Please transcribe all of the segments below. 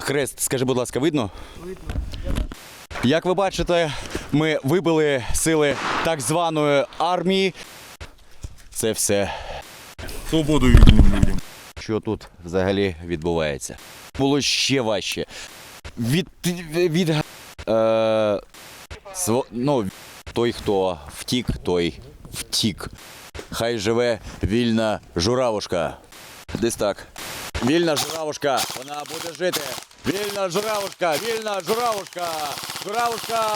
Хрест, скажи, будь ласка, видно? Як ви бачите, ми вибили сили так званої армії. Це все, Свободу людям. що тут взагалі відбувається. Було ще важче. Від. від е, сво- ну, той, хто втік, той втік. Хай живе вільна журавушка. Десь так. Вільна журавушка, вона буде жити. Вільна журавушка, вільна журавушка, журавушка.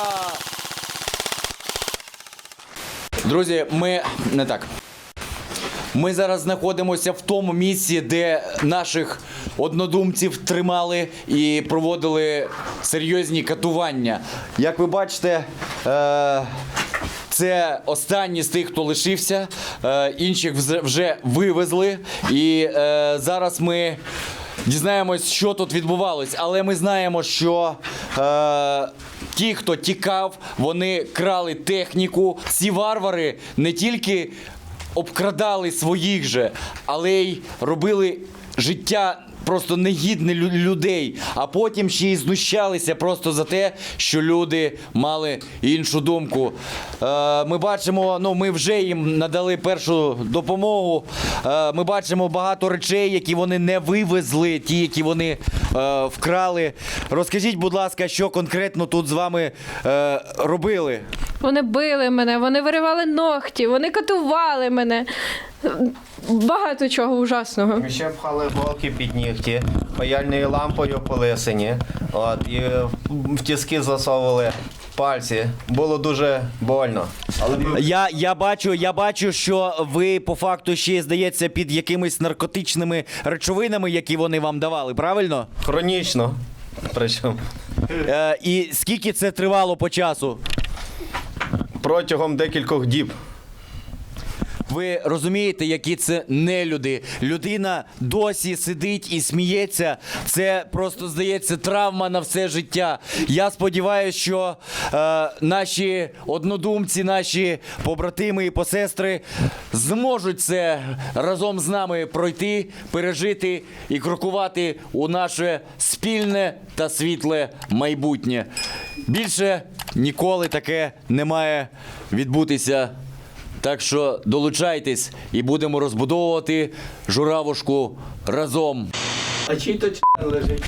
Друзі, ми не так. Ми зараз знаходимося в тому місці, де наших однодумців тримали і проводили серйозні катування. Як ви бачите, е- це останні з тих, хто лишився. Е, інших вже вивезли. І е, зараз ми дізнаємось, що тут відбувалось. Але ми знаємо, що е, ті, хто тікав, вони крали техніку. Ці варвари не тільки обкрадали своїх же, але й робили життя. Просто негідне лю- людей, а потім ще й знущалися просто за те, що люди мали іншу думку. Е, ми бачимо, ну ми вже їм надали першу допомогу. Е, ми бачимо багато речей, які вони не вивезли, ті, які вони е, вкрали. Розкажіть, будь ласка, що конкретно тут з вами робили? Вони били мене, вони виривали ногті, вони катували мене. Багато чого ужасного. Ще пхали голки під нігті, паяльною лампою по лисині, от, і в тіски засовували пальці. Було дуже больно. Але Я, я бачу, я бачу, що ви по факту ще здається під якимись наркотичними речовинами, які вони вам давали, правильно? хронічно. Причому Е, і скільки це тривало по часу? Протягом декількох діб. Ви розумієте, які це нелюди. Людина досі сидить і сміється. Це просто здається травма на все життя. Я сподіваюся, що е, наші однодумці, наші побратими і посестри зможуть це разом з нами пройти, пережити і крокувати у наше спільне та світле майбутнє. Більше ніколи таке не має відбутися. Так що долучайтесь і будемо розбудовувати журавушку разом. а чий то лежить